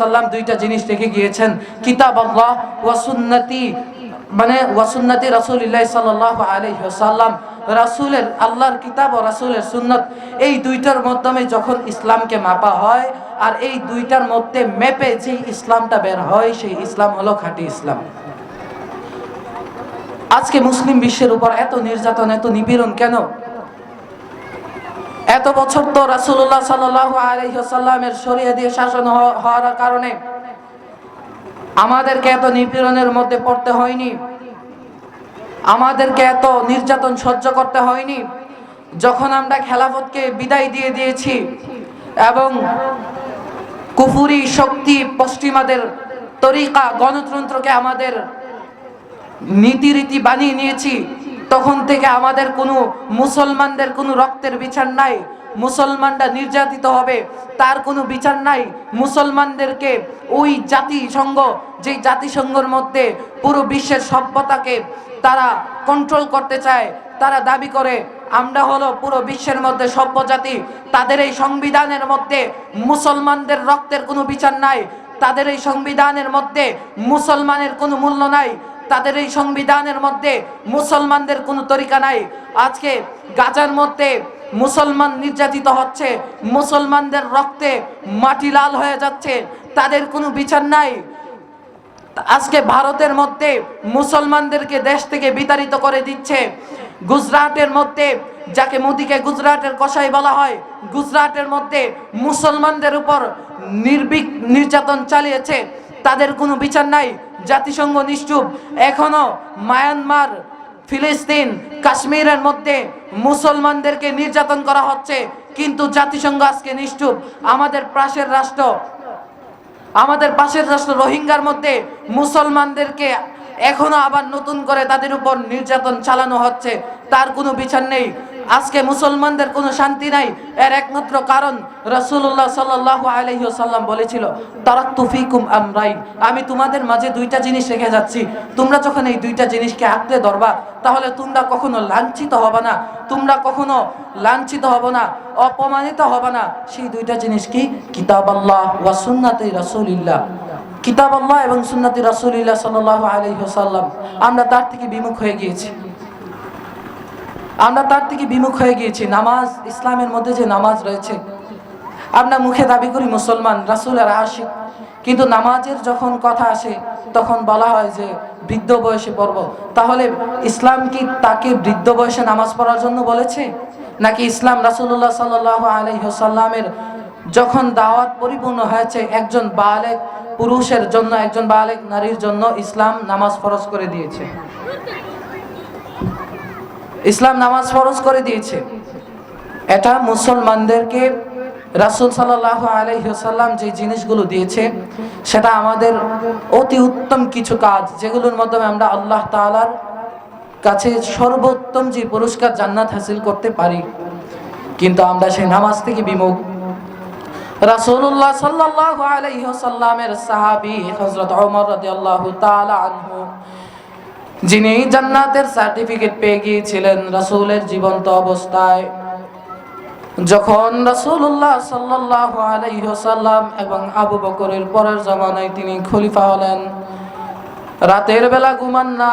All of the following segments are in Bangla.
সাল্লাম দুইটা জিনিস রেখে গিয়েছেন। কিতাব আল্লাহ ওয়াসুন্নতি মানে ওয়াসুন্নতি রাসূলুল্লাহ সাল্লাল্লাহু আলাইহি ওয়াসাল্লাম, রাসূলের, আল্লাহর কিতাব ও রাসূলের সুন্নাত, এই দুইটার মাধ্যমে যখন ইসলামকে মাপা হয়, আর এই দুইটার মধ্যে মেপে যে ইসলামটা বের হয়, সেই ইসলাম হলো খাঁটি ইসলাম। আজকে মুসলিম বিশ্বের উপর এত নির্যাতন, এত নিপীড়ন কেন? এত বছর তো রাসুল্লাহ সাল্লাহ আলহিসাল্লামের সরিয়ে দিয়ে শাসন হওয়ার কারণে আমাদেরকে এত নিপীড়নের মধ্যে পড়তে হয়নি। আমাদেরকে এত নির্যাতন সহ্য করতে হয়নি। যখন আমরা খেলাফতকে বিদায় দিয়ে দিয়েছি এবং কুফুরি শক্তি পশ্চিমাদের তরিকা, গণতন্ত্রকে আমাদের নীতিরীতি বানিয়ে নিয়েছি তখন থেকে আমাদের কোনো মুসলমানদের কোনো রক্তের বিচার নাই। মুসলমানরা নির্যাতিত হবে, তার কোনো বিচার নাই। মুসলমানদেরকে ওই জাতিসংঘ, যেই জাতিসংঘর মধ্যে পুরো বিশ্বের সভ্যতাকে তারা কন্ট্রোল করতে চায়, তারা দাবি করে, আমরা হলো পুরো বিশ্বের মধ্যে সভ্য জাতি। তাদের এই সংবিধানের মধ্যে মুসলমানদের রক্তের কোনো বিচার নাই। তাদের এই সংবিধানের মধ্যে মুসলমানের কোনো মূল্য নাই। তাদের এই সংবিধানের মধ্যে মুসলমানদের কোনো তরিকা নাই। আজকে গাজার মধ্যে মুসলমান নির্যাতিত হচ্ছে, মুসলমানদের রক্তে মাটি লাল হয়ে যাচ্ছে, তাদের কোনো বিচার নাই। আজকে ভারতের মধ্যে মুসলমানদেরকে দেশ থেকে বিতাড়িত করে দিচ্ছে। গুজরাটের মধ্যে, যাকে মোদিকে গুজরাটের কসাই বলা হয়, গুজরাটের মধ্যে মুসলমানদের উপর নির্বিক নির্যাতন চালিয়েছে, তাদের কোনো বিচার নাই। জাতিসংঘ নিশ্চুপ। এখনও মায়ানমার, ফিলিস্তিন, কাশ্মীরের মধ্যে মুসলমানদেরকে নির্যাতন করা হচ্ছে, কিন্তু জাতিসংঘ আজকে নিশ্চুপ। আমাদের পাশের রাষ্ট্র, আমাদের পাশের রাষ্ট্র রোহিঙ্গার মধ্যে মুসলমানদেরকে এখনও আবার নতুন করে তাদের উপর নির্যাতন চালানো হচ্ছে। তার কোনো বিচার নেই। আজকে মুসলমানদের কোনো শান্তি নাই। এর একমাত্র কারণ রাসূলুল্লাহ সাল্লাল্লাহু আলাইহি ওয়াসাল্লাম বলেছিল তারা তুফিকুম আমরাইন। আমি তোমাদের মাঝে দুইটা জিনিস রেখে যাচ্ছি। তোমরা যখন এই দুইটা জিনিসকে আঁকড়ে ধরবা, তাহলে তোমরা কখনো লাঞ্ছিত হবে না। তোমরা কখনো লাঞ্ছিত হবে না, অপমানিত হবে না। সেই দুইটা জিনিস কি? কিতাব আল্লাহ ওয়া সুন্নাতি রাসূলিল্লাহ। কিতাব আল্লাহ এবং সুন্নাতি রাসূলিল্লাহ সাল্লাল্লাহু আলাইহি ওয়াসাল্লাম। আমরা তার থেকে বিমুখ হয়ে গিয়েছি। আমরা তার থেকে বিমুখ হয়ে গিয়েছি। নামাজ, ইসলামের মধ্যে যে নামাজ রয়েছে, আমরা মুখে দাবি করি মুসলমান রাসুলের আশিক। কিন্তু নামাজের যখন কথা আসে, তখন বলা হয় যে বৃদ্ধ বয়সে পড়ব। তাহলে ইসলাম কি তাকে বৃদ্ধ বয়সে নামাজ পড়ার জন্য বলেছে? নাকি ইসলাম রাসুল্লাহ সাল্লাহ আলহ্লামের যখন দাওয়াত পরিপূর্ণ হয়েছে, একজন বালেক পুরুষের জন্য, একজন বালেক নারীর জন্য ইসলাম নামাজ ফরজ করে দিয়েছে? ইসলাম নামাজ ফরজ করে দিয়েছে। এটা মুসলমানদেরকে রাসুল সাল্লাহ আলহিহাল্লাম যে জিনিসগুলো দিয়েছে, সেটা আমাদের অতি উত্তম কিছু কাজ, যেগুলোর মাধ্যমে আমরা আল্লাহ তালার কাছে সর্বোত্তম যে পুরস্কার জান্নাত হাসিল করতে পারি। কিন্তু আমরা সেই নামাজ থেকে বিমুখ। রাসূলুল্লাহ সাল্লাল্লাহু আলাইহি ওয়াসাল্লামের সাহাবী হযরত ওমর রাদিয়াল্লাহু তাআলা যিনি জান্নাতের সার্টিফিকেট পেয়ে গিয়েছিলেন রাসূলের জীবন্ত অবস্থায়। যখন রাসূলুল্লাহ সাল্লাল্লাহু আলাইহি এবং আবু বকরের পরের জামানায় তিনি খলিফা হলেন, রাতের বেলা ঘুমান না।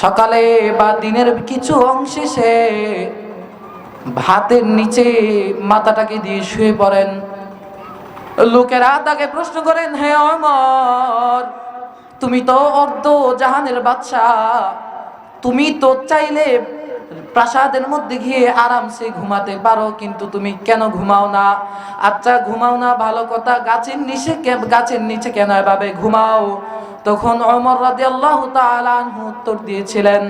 সকালে বা দিনের কিছু অংশে সে ভাতের নিচে মাথাটাকে দিয়ে শুয়ে পড়েন। লোকেরা তাকে প্রশ্ন করেন, হে অমর তুমি তো অর্ধ জাহানের বাদশাহ। তুমি তো চাইলে প্রাসাদের মধ্যে গিয়ে আরামসে ঘুমাতে পারো, কিন্তু তুমি কেন ঘুমাও না? আচ্ছা ঘুমাও না ভালো কথা, গাছের নিচে গাছের নিচে কেন এভাবে ঘুমাও? তখন অমর রাজি আল্লাহ উত্তর দিয়েছিলেন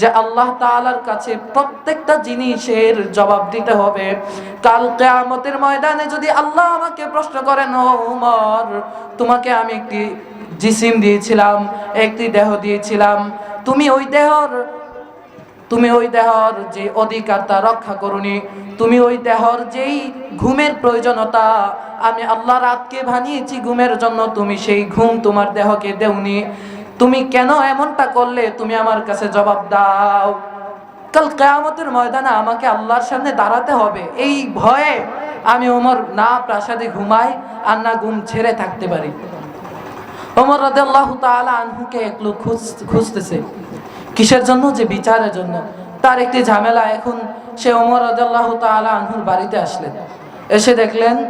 যে, আল্লাহ তালার কাছে প্রত্যেকটা জিনিসের জবাব দিতে হবে। কাল কেয়ামতের ময়দানে যদি আল্লাহ আমাকে প্রশ্ন করেন, ও উমর তোমাকে আমি একটি জিসিম দিয়েছিলাম, একটি দেহ দিয়েছিলাম। তুমি ওই দেহর, তুমি ওই দেহর যে অধিকার তা রক্ষা করুনি, তুমি ওই দেহর যেই ঘুমের প্রয়োজনতা, আমি আল্লাহ রাতকে বানিয়েছি ঘুমের জন্য, তুমি সেই ঘুম তোমার দেহকে দেওনি। তুমি কেন এমনটা করলে? তুমি আমার কাছে জবাব দাও। কাল কেয়ামতের ময়দানে আমাকে আল্লাহর সামনে দাঁড়াতে হবে। এই ভয়ে আমি ওমর না প্রাসাদে ঘুমাই আর না ঘুম ছেড়ে থাকতে পারি। ওমর রাদিয়াল্লাহ তাআলা আনহুকে এক লোক খুঁজ- খুঁজতেছে। কিসের জন্য? যে বিচারের জন্য। তার একটি ঝামেলা। এখন সে ওমর রাদিয়াল্লাহ তাআলা আনহুর বাড়িতে আসলেন। এসে দেখলেন,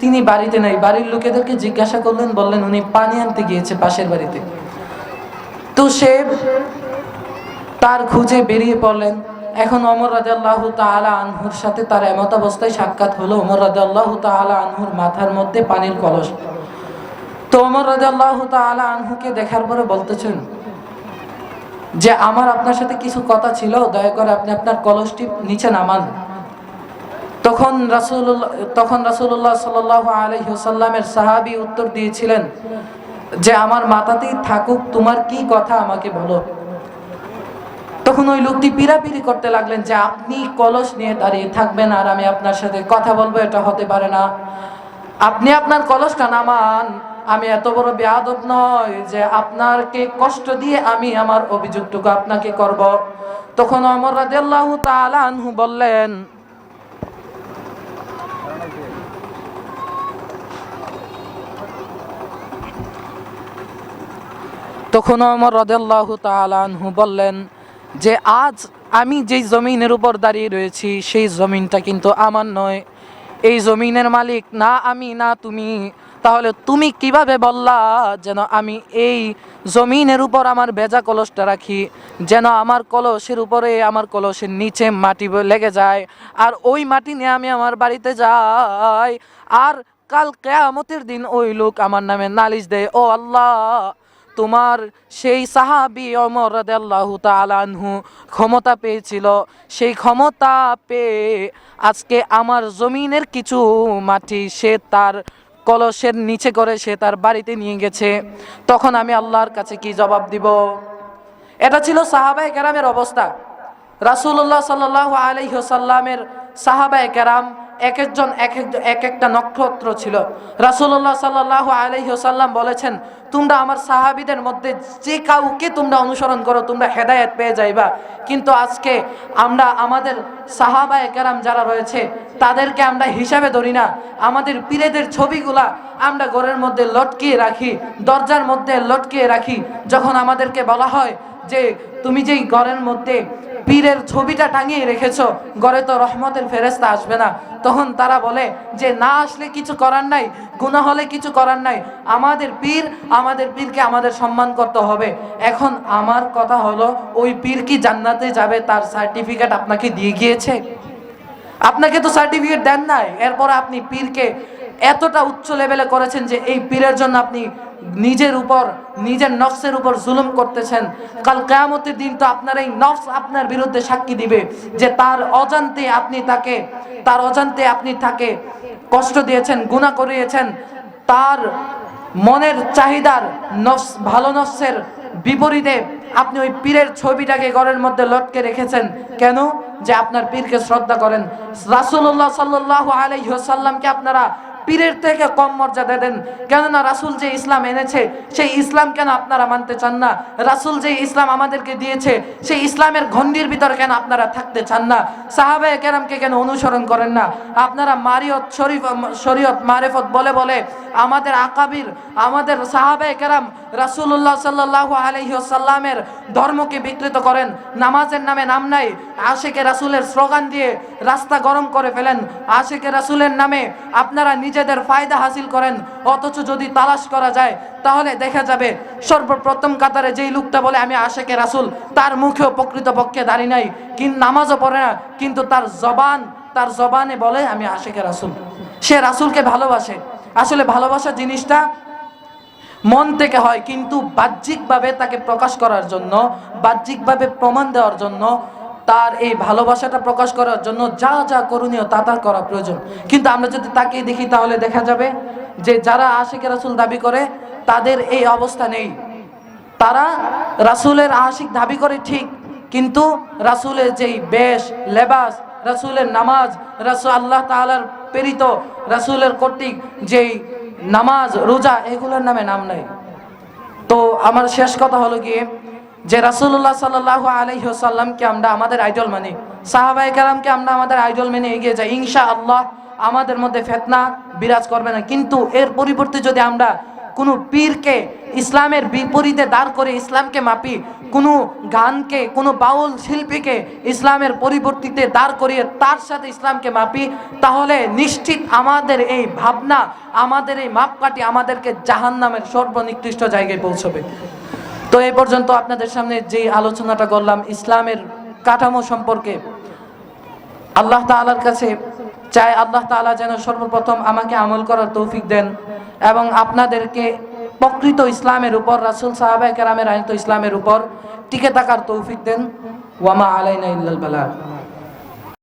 তিনি বাড়িতে নাই। বাড়ির লোকেদেরকে জিজ্ঞাসা করলেন, বললেন, উনি পানি আনতে গিয়েছে পাশের বাড়িতে। তো সে তার খুঁজে বেরিয়ে পড়লেন। এখন অমর রাজাল্লাহ তাআলা আনহুর সাথে তার এমত অবস্থায় সাক্ষাৎ হলো। অমর রাজাল্লাহ তাআলা আনহুর মাথার মধ্যে পানির কলস। তো অমর রাজাল্লাহ তাআলা আনহুকে দেখার পরে বলতেছেন যে, আমার আপনার সাথে কিছু কথা ছিল, দয়া করে আপনি আপনার কলসটি নিচে নামান। তখন রাসূলুল্লাহ তখন রাসূলুল্লাহ সাল্লাল্লাহু আলাইহি ওয়াসাল্লামের সাহাবী উত্তর দিয়েছিলেন যে, আমার মাথাতেই থাকুক, তোমার কি কথা আমাকে বলো? তখন ওই লোকটি পিরাপিরি করতে লাগলেন যে, আপনি কলস নিয়ে দাঁড়িয়ে থাকবেন আর আমি আপনার সাথে কথা বলব, এটা হতে পারে না। আপনি আপনার কলসটা নামান। আমি এত বড় বেয়াদব নয় যে আপনাকে কষ্ট দিয়ে আমি আমার অভিযোগটুকু আপনাকে করব। তখন অমর তাআলা আনহু বললেন, তখন অমর রাদিয়াল্লাহু তাআলা আনহু বললেন, যে আজ আমি যেই জমিনের উপর দাঁড়িয়ে রয়েছি, সেই জমিনটা কিন্তু আমার নয়। এই জমিনের মালিক না আমি, না তুমি। তাহলে তুমি কীভাবে বললা যেন আমি এই জমিনের উপর আমার বেজা কলসটা রাখি, যেন আমার কলসের উপরে আমার কলসের নিচে মাটি লেগে যায় আর ওই মাটি নিয়ে আমি আমার বাড়িতে যাই। আর কাল কেয়ামতের দিন ওই লোক আমার নামে নালিশ দেয়, ও আল্লাহ, তোমার সেই সাহাবি অমর আনহু ক্ষমতা পেয়েছিল। সেই ক্ষমতা পেয়ে আজকে আমার জমিনের কিছু মাটি সে তার কলসের নিচে করে সে তার বাড়িতে নিয়ে গেছে। তখন আমি আল্লাহর কাছে কি জবাব দিব? এটা ছিল সাহাবায় কেরামের অবস্থা। রাসুল্লাহ সাল্লাহ আলহ্লামের সাহাবায় কেরাম এক একজন এক এক এক একটা নক্ষত্র ছিল। রাসূলুল্লাহ সাল্লাল্লাহু আলাইহি ওয়াসাল্লাম বলেছেন, তোমরা আমার সাহাবিদের মধ্যে যে কাউকে তোমরা অনুসরণ করো, তোমরা হেদায়েত পেয়ে যাইবা। কিন্তু আজকে আমরা আমাদের সাহাবায়ে কেরাম যারা রয়েছে, তাদেরকে আমরা হিসাবে ধরি না। আমাদের পীরেদের ছবিগুলা আমরা ঘরের মধ্যে লটকিয়ে রাখি, দরজার মধ্যে লটকিয়ে রাখি। যখন আমাদেরকে বলা হয় যে তুমি যেই ঘরের মধ্যে পীরের ছবিটা টাঙিয়ে রেখেছো, ঘরে তো রহমতের ফেরেস্তা আসবে না। তখন তারা বলে, যে না আসলে কিছু করার নাই, গুনাহ হলে কিছু করার নাই। আমাদের পীর আমাদের পীরকে আমাদের সম্মান করতে হবে। এখন আমার কথা হলো, ওই পীর কি জান্নাতে যাবে, তার সার্টিফিকেট আপনাকে দিয়ে গিয়েছে? আপনাকে তো সার্টিফিকেট দেন নাই। এরপর আপনি পীরকে এতটা উচ্চ লেভেলে করেছেন যে এই পীরের জন্য আপনি নিজের উপর, নিজের নফসের উপর জুলুম করতেছেন। কাল কেয়ামতের দিন তো আপনার এই নফস আপনার বিরুদ্ধে সাক্ষী দিবে যে তার অজান্তে আপনি তাকে, তার অজান্তে আপনি তাকে কষ্ট দিয়েছেন গুণা করিয়েছেন। তার মনের চাহিদার নফস, ভালো নফসের বিপরীতে আপনি ওই পীরের ছবিটাকে ঘরের মধ্যে লটকে রেখেছেন। কেন? যে আপনার পীরকে শ্রদ্ধা করেন। রাসূলুল্লাহ সাল্লাল্লাহু আলাইহি ওয়াসাল্লামকে আপনারা পীরের থেকে কম মর্যাদা দেন। কেননা রাসূল যে ইসলাম এনেছে, সেই ইসলাম কেন আপনারা মানতে চান না? রাসূল যে ইসলাম আমাদেরকে দিয়েছে, সেই ইসলামের গণ্ডির ভিতর কেন আপনারা থাকতে চান না? সাহাবায়ে কেরামকে কেন অনুসরণ করেন না? আপনারা মারিয়ত শরীফ, শরীয়ত মারেফত বলে বলে আমাদের আকাবির, আমাদের সাহাবায়ে কেরাম রাসূলুল্লাহ সাল্লাল্লাহু আলাইহি ওয়াসাল্লামের ধর্মকে বিকৃত করেন। নামাজের নামে নাম নাই। আশেকে রাসূলের স্লোগান দিয়ে রাস্তা গরম করে ফেলেন। আশেকে রাসূলের নামে আপনারা নিজেদের ফায়দা হাসিল করেন, অথচ যদি তালাশ করা যায়, তাহলে দেখা যাবে সর্বপ্রথম কাতারে যেই লোকটা বলে, আমি আশেকে রাসূল তার মুখেও প্রকৃত পক্ষে দাঁড়িয়ে নাই। কিন্তু নামাজও পড়ে না, কিন্তু তার জবান, তার জবানে বলে, আমি আশেকে রাসূল সে রাসূলকে ভালোবাসে। আসলে ভালোবাসা জিনিসটা মন থেকে হয়, কিন্তু বাহ্যিকভাবে তাকে প্রকাশ করার জন্য, বাহ্যিকভাবে প্রমাণ দেওয়ার জন্য তার এই ভালোবাসাটা প্রকাশ করার জন্য যা যা করণীয় তা তা করা প্রয়োজন। কিন্তু আমরা যদি তাকে দেখি তাহলে দেখা যাবে যে যারা আশিকে রাসুল দাবি করে, তাদের এই অবস্থা নেই। তারা রাসুলের আশিক দাবি করে ঠিক, কিন্তু রাসুলের যেই বেশ, লেবাস, রাসুলের নামাজ, রাসুল আল্লাহ তাআলার প্রেরিত, রাসুলের কর্তৃক যেই নামাজ, রোজা, এগুলোর নামে নাম নেই। তো আমার শেষ কথা হলো গিয়ে যে রাসূলুল্লাহ সাল্লাল্লাহু আলাইহি ওয়াসাল্লামকে আমরা আমাদের আইডল মানি, সাহাবায়ে কেরামকে আমরা আমাদের আইডল মেনে এগিয়ে যাই, ইনশাআল্লাহ আমাদের মধ্যে ফেতনা বিরাজ করবে না। কিন্তু এর পরিবর্তে যদি আমরা কোনো পীরকে ইসলামের বিপরীতে দাঁড় করে ইসলামকে মাপি, কোনো গানকে, কোনো বাউল শিল্পীকে ইসলামের পরিবর্তিতে দাঁড় করিয়ে তার সাথে ইসলামকে মাপি, তাহলে নিশ্চিত আমাদের এই ভাবনা, আমাদের এই মাপকাঠি আমাদেরকে জাহান্নামের সর্বনিকৃষ্ট জায়গায় পৌঁছবে। তো এই পর্যন্ত আপনাদের সামনে যে আলোচনাটা করলাম ইসলামের কাঠামো সম্পর্কে, আল্লাহ তালার কাছে চাই আল্লাহ তালা যেন সর্বপ্রথম আমাকে আমল করার তৌফিক দেন এবং আপনাদেরকে প্রকৃত ইসলামের উপর, রাসুল সাহাবাহ কেরামের আইনত ইসলামের উপর টিকে থাকার তৌফিক দেন। ওয়ামা আলাইনা ইল্লাল বালাগ।